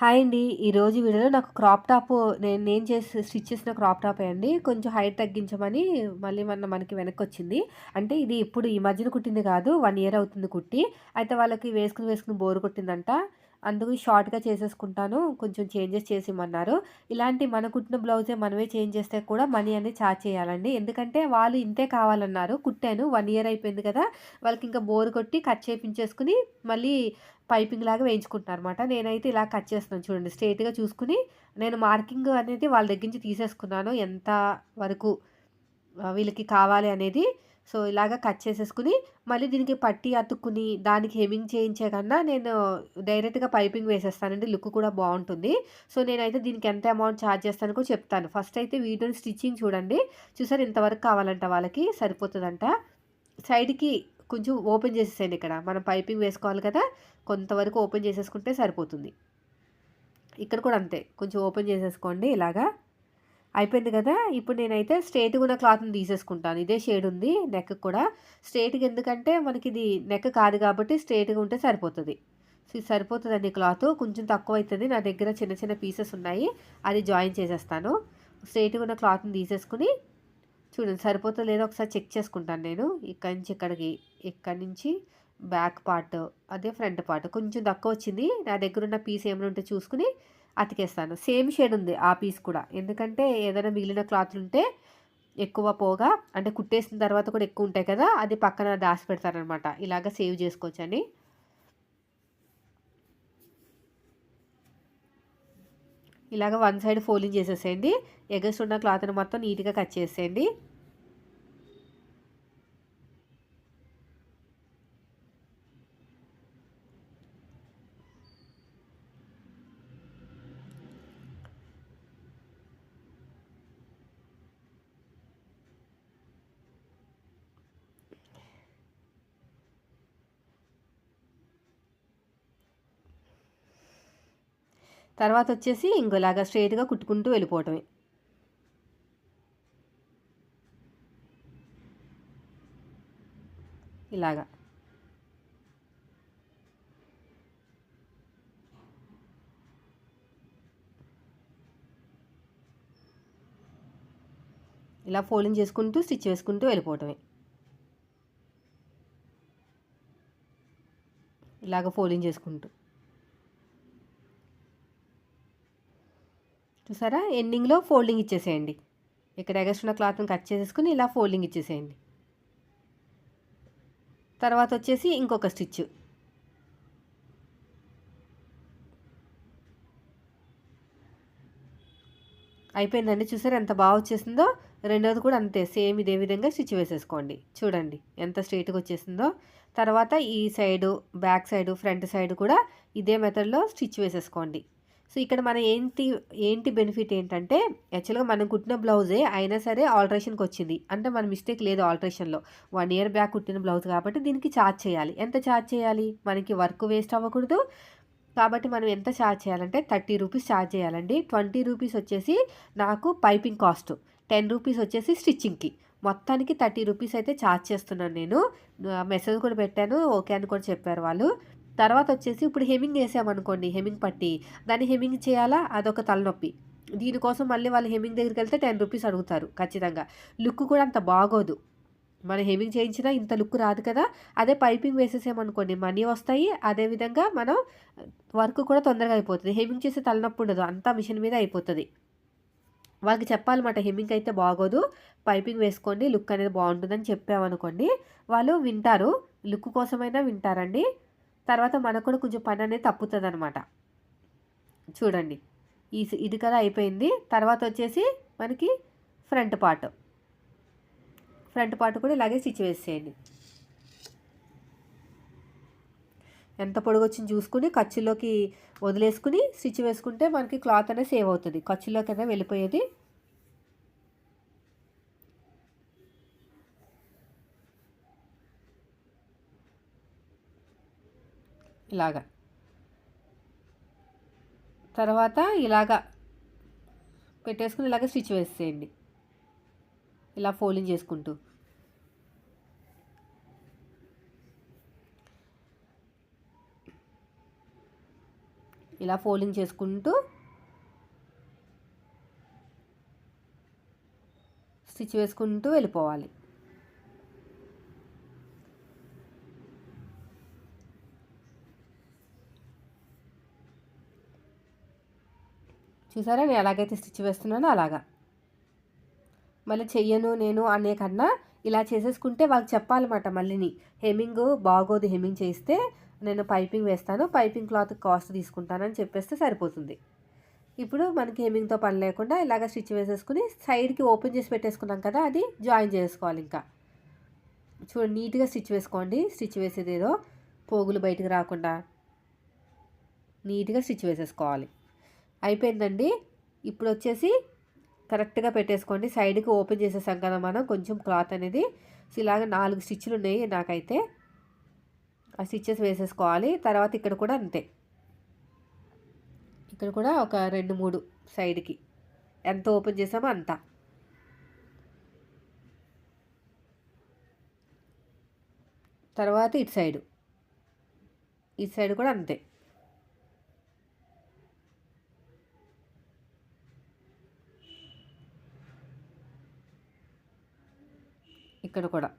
Hi అండి. ఈరోజు వీడియోలో నాకు క్రాప్ టాప్ నేను నేను చేసి స్టిచ్ చేసిన క్రాప్ టాపే అండి. కొంచెం హైట్ తగ్గించమని మళ్ళీ మొన్న మనకి వెనక్కొచ్చింది. అంటే ఇది ఇప్పుడు ఈ మధ్యన కుట్టింది కాదు. వన్ ఇయర్ అవుతుంది కుట్టి. అయితే వాళ్ళకి వేసుకుని వేసుకుని బోర్ కొట్టిందంట. అందుకు షార్ట్‌గా చేసేసుకుంటాను. కొంచెం చేంజెస్ చేసిమన్నారు ఇలాంటి మన కుట్టిన బ్లౌజే మనమే చేంజ్ చేస్తే కూడా మనీ అనేది చార్జ్ చేయాలండి. ఎందుకంటే వాళ్ళు ఇంతే కావాలన్నారు. కుట్టాను వన్ ఇయర్ అయిపోయింది కదా! వాళ్ళకి ఇంకా బోర్ కొట్టి కట్ చేపించేసుకుని మళ్ళీ పైపింగ్ లాగా వేయించుకుంటున్నారు అన్నమాట నేనైతే ఇలా కట్ చేస్తున్నాను చూడండి. స్ట్రైట్గా చూసుకుని నేను మార్కింగ్ అనేది వాళ్ళ దగ్గర నుంచి తీసేసుకున్నాను. ఎంత వరకు వీళ్ళకి కావాలి అనేది. సో, ఇలాగ కట్ చేసేసుకుని మళ్ళీ దీనికి పట్టి అతుక్కుని దానికి హెమింగ్ చేయించే కన్నా నేను డైరెక్ట్‌గా పైపింగ్ వేసేస్తానండి. లుక్ కూడా బాగుంటుంది సో, నేనైతే దీనికి ఎంత అమౌంట్ ఛార్జ్ చేస్తానో కూడా చెప్తాను. ఫస్ట్ అయితే వీడియోని స్టిచ్చింగ్ చూడండి. చూసారు ఇంతవరకు కావాలంట వాళ్ళకి సరిపోతుందంట సైడ్‌కి కొంచెం ఓపెన్ చేసేసేయండి ఇక్కడ. మనం పైపింగ్ వేసుకోవాలి కదా! కొంతవరకు ఓపెన్ చేసేసుకుంటే సరిపోతుంది. ఇక్కడ కూడా అంతే. కొంచెం ఓపెన్ చేసేసుకోండి ఇలాగా. అయిపోయింది కదా! ఇప్పుడు నేనైతే స్ట్రేట్గా ఉన్న క్లాత్‌ని తీసేసుకుంటాను. ఇదే షేడ్ ఉంది నెక్ కూడా. స్ట్రేట్గా ఎందుకంటే మనకి ఇది నెక్ కాదు కాబట్టి స్ట్రేట్గా ఉంటే సరిపోతుంది సో, ఇది కొంచెం తక్కువ కొంచెం నా దగ్గర చిన్న చిన్న పీసెస్ ఉన్నాయి. అది జాయిన్ చేసేస్తాను. స్ట్రేట్గా ఉన్న క్లాత్‌ని తీసేసుకుని చూడండి సరిపోతుంది లేదో ఒకసారి చెక్ చేసుకుంటాను నేను. ఇక్కడి నుంచి ఇక్కడికి, ఇక్కడి నుంచి బ్యాక్ పార్ట్ అదే ఫ్రంట్ పార్ట్ కొంచెం తక్కువ వచ్చింది నా దగ్గర ఉన్న పీస్ ఏమైనా ఉంటే చూసుకుని అతికేస్తాను. సేమ్ షేడ్ ఉంది ఆ పీస్ కూడా. ఎందుకంటే ఏదైనా మిగిలిన క్లాత్‌లుంటే ఎక్కువ పోగా అంటే కుట్టేసిన తర్వాత కూడా ఎక్కువ ఉంటాయి కదా! అది పక్కన దాసిపెడతాననమాట. ఇలాగ సేవ్ చేసుకోవచ్చని. ఇలాగ వన్ సైడ్ ఫోల్డింగ్ చేసేసేయండి. ఎగస్ట్ ఉన్న క్లాత్‌ని మొత్తం నీట్‌గా కట్ చేసేయండి. తర్వాత వచ్చేసి ఇంకోలాగా స్ట్రెయిట్‌గా కుట్టుకుంటూ వెళ్ళిపోవటమే. ఇలాగ. ఇలా ఫోల్డింగ్ చేసుకుంటూ స్టిచ్ వేసుకుంటూ వెళ్ళిపోవటమే. ఇలాగ ఫోల్డింగ్ చేసుకుంటూ. చూసారా? ఎండింగ్‌లో ఫోల్డింగ్ ఇచ్చేసేయండి. ఇక్కడ ఎగస్ట్ ఉన్న క్లాత్‌ని కట్ చేసేసుకుని ఇలా ఫోల్డింగ్ ఇచ్చేసేయండి. తర్వాతొచ్చేసి ఇంకొక స్టిచ్. అయిపోయిందండి. చూసారా ఎంత బాగా వచ్చేసిందో? రెండోది కూడా అంతే సేమ్ ఇదే విధంగా స్టిచ్ వేసేసుకోండి. చూడండి ఎంత స్ట్రైట్గా వచ్చేసిందో. తర్వాత ఈ side, back side, front side కూడా ఇదే మెథడ్‌లో స్టిచ్ వేసేసుకోండి. సో, ఇక్కడ మన ఏంటి ఏంటి బెనిఫిట్ ఏంటంటే యాక్చువల్‌గా మనం కుట్టిన బ్లౌజే అయినా సరే ఆల్టరేషన్‌కొచ్చింది. అంటే మన మిస్టేక్ లేదు ఆల్టరేషన్‌లో. వన్ ఇయర్ బ్యాక్ కుట్టిన బ్లౌజ్ కాబట్టి దీనికి ఛార్జ్ చేయాలి. ఎంత ఛార్జ్ చేయాలి? మనకి వర్క్ వేస్ట్ అవ్వకూడదు. కాబట్టి మనం ఎంత ఛార్జ్ చేయాలంటే 30 రూపీస్ ఛార్జ్ చేయాలండి. 20 రూపీస్ వచ్చేసి నాకు పైపింగ్ కాస్ట్. 10 రూపీస్ వచ్చేసి స్టిచ్చింగ్‌కి. మొత్తానికి 30 రూపీస్ అయితే చార్జ్ చేస్తున్నాను నేను. మెసేజ్ కూడా పెట్టాను. ఓకే అని కూడా చెప్పారు వాళ్ళు. తర్వాత వచ్చేసి ఇప్పుడు హెమింగ్ వేసామనుకోండి హెమింగ్ పట్టి దాన్ని హెమింగ్ చేయాలా? అదొక తలనొప్పి. దీనికోసం మళ్ళీ వాళ్ళు హెమింగ్ దగ్గరికి వెళ్తే టెన్ రూపీస్ అడుగుతారు ఖచ్చితంగా. లుక్ కూడా అంత బాగోదు. మనం హెమింగ్ చేయించినా ఇంత లుక్ రాదు కదా! అదే పైపింగ్ వేసేసామనుకోండి మనీ వస్తాయి. అదేవిధంగా మనం వర్క్ కూడా తొందరగా అయిపోతుంది హెమింగ్ చేస్తే తలనొప్పి ఉండదు. అంతా మిషన్ మీద అయిపోతుంది వాళ్ళకి చెప్పాలన్నమాట హెమ్మింగ్ అయితే బాగోదు. పైపింగ్ వేసుకోండి లుక్ అనేది బాగుంటుందని చెప్పామనుకోండి. వాళ్ళు వింటారు. లుక్ కోసమైనా వింటారండి. తర్వాత మనకు కూడా కొంచెం పని అనేది తప్పుతుంది అనమాట చూడండి. ఈ ఇది కదా అయిపోయింది. తర్వాత వచ్చేసి మనకి ఫ్రంట్ పార్ట్. ఫ్రంట్ పార్ట్ కూడా ఇలాగే స్టిచ్ వేసేయండి. ఎంత పొడుగొచ్చింది చూసుకొని ఖర్చులోకి వదిలేసుకుని స్టిచ్ వేసుకుంటే మనకి క్లాత్ అనేది సేవ్ అవుతుంది ఖర్చులోకి కదా వెళ్ళిపోయేది. ఇలాగ. తర్వాత ఇలాగ పెట్టేసుకొని ఇలాగ స్టిచ్ వేసేయండి. ఇలా ఫోల్డింగ్ చేసుకుంటూ. ఇలా ఫోల్డింగ్ చేసుకుంటూ స్టిచ్ వేసుకుంటూ వెళ్ళిపోవాలి చూసారా? నేను ఎలాగైతే స్టిచ్ వేస్తున్నానో అలాగా. మళ్ళీ చెయ్యను నేను అనే కన్నా ఇలా చేసేసుకుంటే వాళ్ళకి చెప్పాలన్నమాట మళ్ళీని. హెమ్మింగ్ బాగోదు హెమ్మింగ్ చేస్తే నేను పైపింగ్ వేస్తాను పైపింగ్ క్లాత్ కాస్ట్ తీసుకుంటానని చెప్పేస్తే సరిపోతుంది. ఇప్పుడు మనకి హెమ్మింగ్తో పని లేకుండా ఇలాగ స్టిచ్ వేసేసుకుని సైడ్కి ఓపెన్ చేసి పెట్టేసుకున్నాం కదా అది జాయిన్ చేసుకోవాలి ఇంకా. చూడండి నీట్గా స్టిచ్ వేసుకోండి. స్టిచ్ వేసేది ఏదో పోగులు బయటకు రాకుండా నీట్గా స్టిచ్ వేసేసుకోవాలి. అయిపోయిందండి. ఇప్పుడు వచ్చేసి కరెక్ట్గా పెట్టేసుకోండి. సైడ్కి ఓపెన్ చేసేసాం కదా మనం కొంచెం క్లాత్ అనేది సో ఇలాగ నాలుగు స్టిచ్లు ఉన్నాయి నాకైతే. ఆ స్టిచ్చెస్ వేసేసుకోవాలి. తర్వాత ఇక్కడ కూడా అంతే. ఇక్కడ కూడా ఒక రెండు మూడు సైడ్కి. ఎంత ఓపెన్ చేసామో అంత. తర్వాత ఇటు సైడు. ఇటు సైడ్ కూడా అంతే. ఇక్కడ కూడా.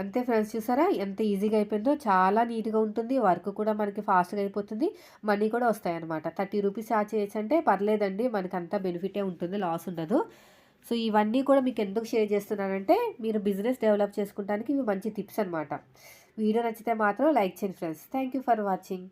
అంతే ఫ్రెండ్స్ చూసారా? ఎంత ఈజీగా అయిపోయిందో చాలా నీట్గా ఉంటుంది. వర్క్ కూడా మనకి ఫాస్ట్గా అయిపోతుంది. మనీ కూడా వస్తాయి అనమాట థర్టీ రూపీస్ ఛార్జ్ చేయొచ్చు అంటే పర్లేదండి. మనకి అంతా బెనిఫిటే ఉంటుంది లాస్ ఉండదు. సో ఇవన్నీ కూడా మీకు ఎందుకు షేర్ చేస్తున్నానంటే మీరు బిజినెస్ డెవలప్ చేసుకుంటానికి ఇవి మంచి టిప్స్ అనమాట వీడియో నచ్చితే మాత్రం లైక్ చేయండి friends. Thank you for watching.